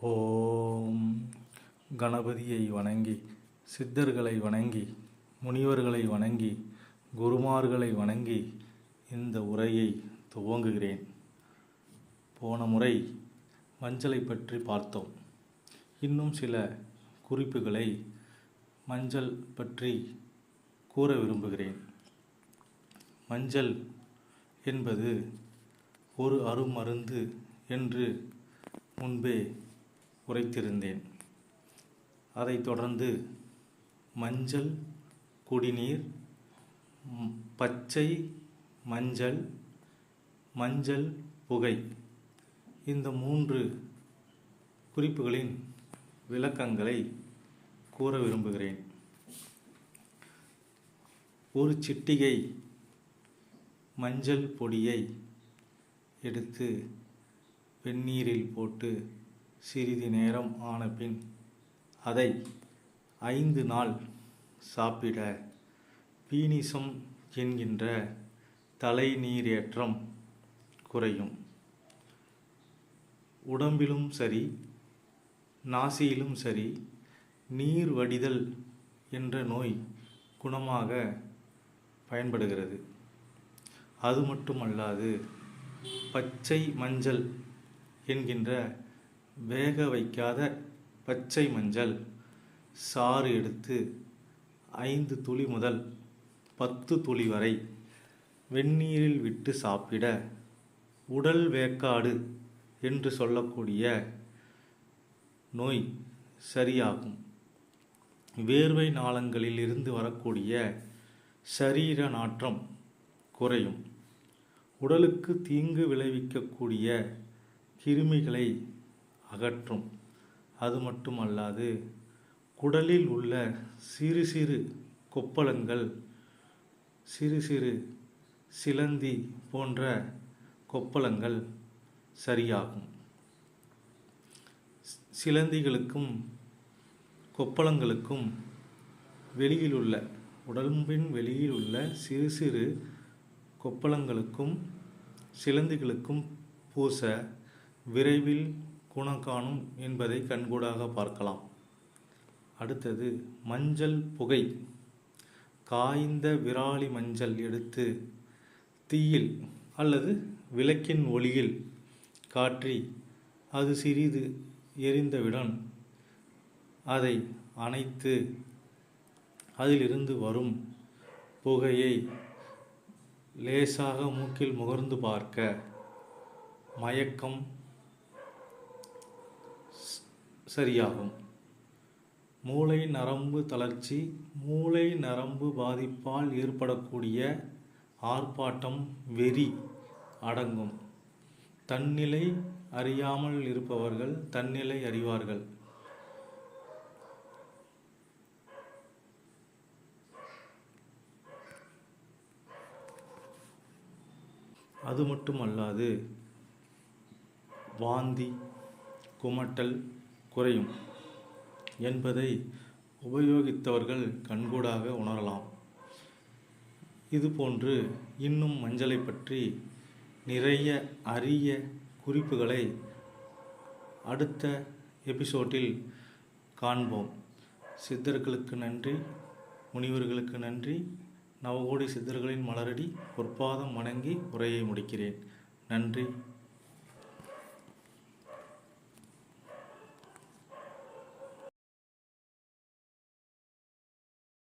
ஓம். கணபதியை வணங்கி சித்தர்களை வணங்கி முனிவர்களை வணங்கி குருமார்களை வணங்கி இந்த உரையை துவங்குகிறேன். போன முறை மஞ்சளை பற்றி பார்த்தோம். இன்னும் சில குறிப்புகளை மஞ்சள் பற்றி கூற விரும்புகிறேன். மஞ்சள் என்பது ஒரு அருமருந்து என்று முன்பே உரைத்திருந்தேன் அதைத் தொடர்ந்து மஞ்சள் குடிநீர் பச்சை மஞ்சள் மஞ்சள் புகை இந்த மூன்று குறிப்புகளின் விளக்கங்களை கூற விரும்புகிறேன். ஒரு சிட்டிகை மஞ்சள் பொடியை எடுத்து வெந்நீரில் போட்டு சிறிது நேரம் ஆனபின் அதை ஐந்து நாள் சாப்பிட பீனிசம் என்கின்ற தலைநீரேற்றம் குறையும். உடம்பிலும் சரி நாசியிலும் சரி நீர் வடிதல் என்ற நோய் குணமாக பயன்படுகிறது. அது மட்டுமல்லாது பச்சை மஞ்சள் என்கின்ற வேக வைக்காத பச்சை மஞ்சள் சாறு எடுத்து ஐந்து துளி முதல் பத்து துளி வரை வெந்நீரில் விட்டு சாப்பிட உடல் வேக்காடு என்று சொல்லக்கூடிய நோய் சரியாகும். வேர்வை நாளங்களில் இருந்து வரக்கூடிய சரீர நாற்றம் குறையும். உடலுக்கு தீங்கு விளைவிக்கக்கூடிய கிருமிகளை அகற்றும். அது மட்டுமல்லாது குடலில் உள்ள சிறு சிறு கொப்பளங்கள் சிறு சிறு சிலந்தி போன்ற கொப்பளங்கள் சரியாகும். சிலந்திகளுக்கும் கொப்பளங்களுக்கும் வெளியில் உள்ள உடம்பின் வெளியில் உள்ள சிறு சிறு கொப்பளங்களுக்கும் சிலந்திகளுக்கும் பூச விரைவில் குணம் காணும் என்பதை கண்கூடாக பார்க்கலாம். அடுத்தது மஞ்சள் புகை. காய்ந்த விராலி மஞ்சள் எடுத்து தீயில் அல்லது விளக்கின் ஒளியில் காற்றி அது சிறிது எரிந்தவுடன் அதை அணைத்து அதிலிருந்து வரும் புகையை லேசாக மூக்கில் முகர்ந்து பார்க்க மயக்கம் சரியாகும். மூளை நரம்பு தளர்ச்சி மூளை நரம்பு பாதிப்பால் ஏற்படக்கூடிய ஆர்ப்பாட்டம் வெறி அடங்கும். தன்னிலை அறியாமல் இருப்பவர்கள் தன்னிலை அறிவார்கள். அது மட்டுமல்லாது வாந்தி குமட்டல் குறையும் என்பதை உபயோகித்தவர்கள் கண்கூடாக உணரலாம். இதுபோன்று இன்னும் மஞ்சளை பற்றி நிறைய அரிய குறிப்புகளை அடுத்த எபிசோட்டில் காண்போம். சித்தர்களுக்கு நன்றி முனிவர்களுக்கு நன்றி. நவகோடி சித்தர்களின் மலரடி பொற்பாதம் வணங்கி உரையை முடிக்கிறேன். நன்றி.